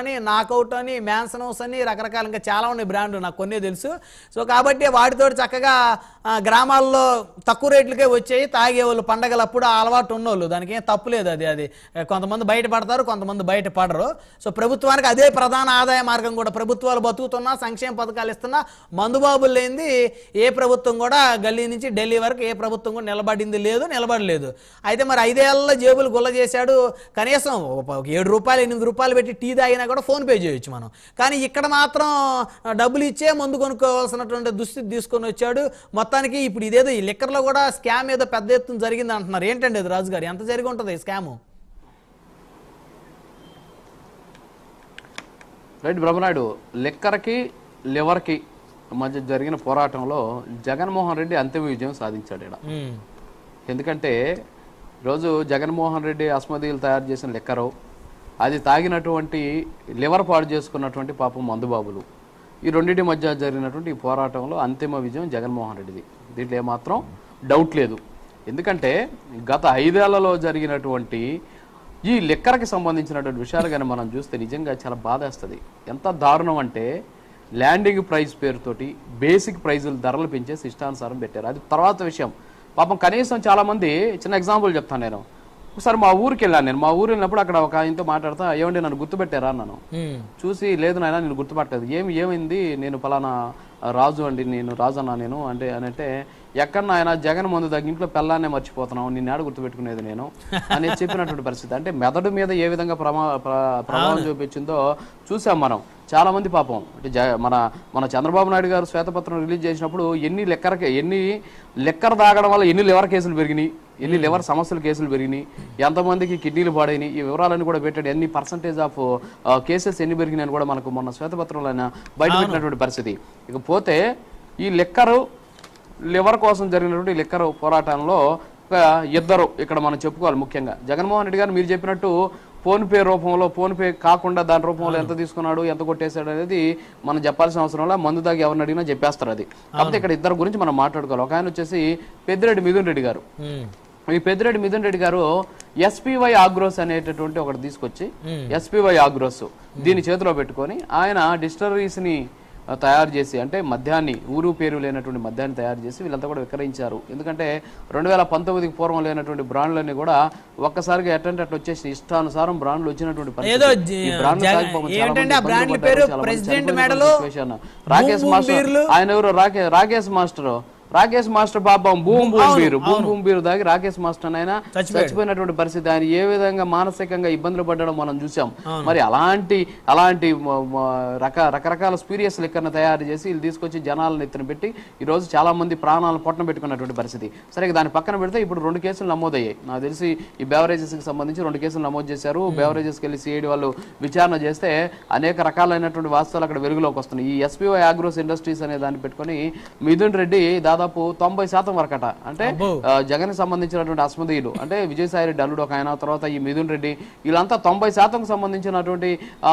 అని నాకౌట్ అని mansion house అని రకరకాల ఇంకా చాలా ఉన్నాయి బ్రాండ్లు నాకు కొన్ని తెలుసు. సో కాబట్టి వాటితో చక్కగా గ్రామాల్లో తక్కువ రేట్లకే వచ్చాయి తాగేవాళ్ళు పండగలప్పుడు అలవాటు ఉన్నోళ్ళు. దానికి ఏం తప్పు లేదు అది అది. కొంతమంది బయట పడతారు కొంతమంది బయట పడరు. సో ప్రభుత్వానికి అదే ప్రధాన ఆదాయ మార్గం కూడా. ప్రభుత్వాలు బతుకుతున్నా సంక్షేమ పథకాలు ఇస్తున్నా మందుబాబులు లేనిది ఏ ప్రభుత్వం కూడా గల్లీ నుంచి ఢిల్లీ వరకు ఏ ప్రభుత్వం కూడా నిలబడింది లేదు నిలబడలేదు. అయితే మరి ఐదేళ్ళ జేబులు గుల్ల చేశాడు కనీసం ఒక ఏడు రూపాయలు ఎనిమిది రూపాయలు పెట్టి టీ తాగినా కూడా ఫోన్ పే చేయొచ్చు మనం. కానీ ఇక్కడ మాత్రం డబ్బులు ఇచ్చే మందు కొనుక్కోవాల్సినటువంటి దుస్థితి తీసుకొని వచ్చాడు. మొత్తానికి ఇప్పుడు ఇదేదో ఈ లిక్కర్లో కూడా స్కామ్ ఏదో పెద్ద ఎత్తున జరిగింది అంటున్నారు. ఏంటండి అది రాజు గారు ఎంత జరిగి ఉంటుంది ఈ స్కాము? రైట్ బ్రహ్మనాయుడు లిక్కర్కి లివర్కి మధ్య జరిగిన పోరాటంలో జగన్మోహన్ రెడ్డి అంతిమ విజయం సాధించాడు ఇక్కడ. ఎందుకంటే ఈరోజు జగన్మోహన్ రెడ్డి అస్మదీలు తయారు చేసిన లిక్కరు అది తాగినటువంటి లివర్ పాడు చేసుకున్నటువంటి పాపం మందుబాబులు. ఈ రెండింటి మధ్య జరిగినటువంటి ఈ పోరాటంలో అంతిమ విజయం జగన్మోహన్ రెడ్డిది. దీంట్లో ఏమాత్రం డౌట్ లేదు. ఎందుకంటే గత ఐదేళ్ళలో జరిగినటువంటి ఈ లెక్కరకి సంబంధించినటువంటి విషయాలు కానీ మనం చూస్తే నిజంగా చాలా బాధేస్తుంది. ఎంత దారుణం అంటే ల్యాండింగ్ ప్రైస్ పేరుతోటి బేసిక్ ప్రైజులు ధరలు పెంచేసి ఇష్టానుసారం పెట్టారు. అది తర్వాత విషయం. పాపం కనీసం చాలామంది చిన్న ఎగ్జాంపుల్ చెప్తాను నేను. ఒకసారి మా ఊరికి వెళ్ళాను నేను. మా ఊరు వెళ్ళినప్పుడు అక్కడ ఒక ఆయనతో మాట్లాడతా ఏమండి నన్ను గుర్తుపెట్టారా? అన్నాను. ఉమ్. చూసి లేదు నాయన నేను గుర్తుపట్టలేదు. ఏమి ఏమైంది? నేను పలానా రాజు అండి నేను రాజు అన్నా నేను? అంటే అని అంటే ఎక్కడ నాయన జగన్ ముందు దగ్గర ఇంట్లో పెళ్ళాన్నే మర్చిపోతున్నావు నిన్ను ఆడ గుర్తుపెట్టుకునేది నేను. అని చెప్పినటువంటి పరిస్థితి. అంటే మెదడు మీద ఏ విధంగా ప్రమా ప్ర- ప్రభావం చూపించిందో చూసాం మనం. చాలా మంది పాపం. అంటే జ- మన మన చంద్రబాబు నాయుడు గారు శ్వేతపత్రం రిలీజ్ చేసినప్పుడు ఎన్ని లెక్కరకి ఎన్ని లెక్కర తాగడం వల్ల ఎన్ని లివర్ కేసులు పెరిగినాయి? ఎన్ని లివర్ సమస్యలు కేసులు పెరిగినాయి ఎంతమందికి కిడ్నీలు పాడైనాయి ఈ వివరాలన్నీ కూడా పెట్టాడు. ఎన్ని పర్సంటేజ్ ఆఫ్ కేసెస్ ఎన్ని పెరిగినాయని కూడా మనకు మొన్న శ్వేతపత్రంలో బయట పెట్టినటువంటి పరిస్థితి. ఇకపోతే ఈ లెక్కరు లివర్ కోసం జరిగినటువంటి లెక్కరు పోరాటంలో ఒక ఇద్దరు ఇక్కడ మనం చెప్పుకోవాలి ముఖ్యంగా. జగన్మోహన్ రెడ్డి గారు మీరు చెప్పినట్టు ఫోన్ పే రూపంలో ఫోన్ పే కాకుండా దాని రూపంలో ఎంత తీసుకున్నాడు ఎంత కొట్టేశాడు అనేది మనం చెప్పాల్సిన అవసరం లేదు మందు దాగి ఎవరిని అడిగినా చెప్పేస్తారు అది. కాకపోతే ఇక్కడ ఇద్దరు గురించి మనం మాట్లాడుకోవాలి. ఒక ఆయన వచ్చేసి పెద్దిరెడ్డి మిథున్ రెడ్డి గారు. ఈ పెద్దిరెడ్డి మిథున్ రెడ్డి గారు ఎస్పీవై ఆగ్రోస్ అనేటటువంటి ఒకటి తీసుకొచ్చి ఎస్పీవై ఆగ్రోస్ దీన్ని చేతిలో పెట్టుకొని ఆయన డిస్టలరీస్ని తయారు చేసి అంటే మద్యాన్ని ఊరు పేరు లేనటువంటి మద్యాన్ని తయారు చేసి వీళ్ళంతా కూడా విక్రయించారు. ఎందుకంటే రెండు వేల పంతొమ్మిదికి పూర్వం లేనటువంటి బ్రాండ్లన్నీ కూడా ఒక్కసారిగా ఎట్టంటే అట్లా వచ్చేసి ఇష్టానుసారం బ్రాండ్లు వచ్చినటువంటి. రాకేష్ మాస్టర్. ఆయన ఎవరు? రాకే రాకేష్ మాస్టర్. రాకేష్ మాస్టర్ పాపం boom boom beer boom boom beer దాగి రాకేష్ మాస్టర్ ఆయన చచ్చిపోయినటువంటి పరిస్థితి ఆయన ఏ విధంగా మానసికంగా ఇబ్బందులు పడడం మనం చూసాం మరి అలాంటి అలాంటి రక రకరకాల స్పీరియస్ లిక్కర్ని తయారు చేసి వీళ్ళు తీసుకొచ్చి జనాలను ఎత్తున పెట్టి ఈ రోజు చాలా మంది ప్రాణాలను పొట్టన పెట్టుకున్నటువంటి పరిస్థితి. సరే దాని పక్కన పెడితే ఇప్పుడు రెండు కేసులు నమోదయ్యాయి. నాకు తెలిసి ఈ బెవరేజెస్కి సంబంధించి రెండు కేసులు నమోదు చేశారు. బెవరేజెస్కి వెళ్ళి సిఐడి వాళ్ళు విచారణ చేస్తే అనేక రకాలైనటువంటి వాస్తవాలు అక్కడ వెలుగులోకి వస్తున్నాయి. ఈ ఎస్పీఓ ఆగ్రోస్ ఇండస్ట్రీస్ అనే దాన్ని పెట్టుకొని మిథున్ రెడ్డి దాదాపు తొంభై శాతం వరకట. అంటే జగన్ సంబంధించినటువంటి అస్మదీయులు అంటే విజయసాయి రెడ్డి అల్లుడు ఒక ఆయన తర్వాత ఈ మిథున్ రెడ్డి వీళ్ళంతా తొంభై శాతం సంబంధించినటువంటి ఆ,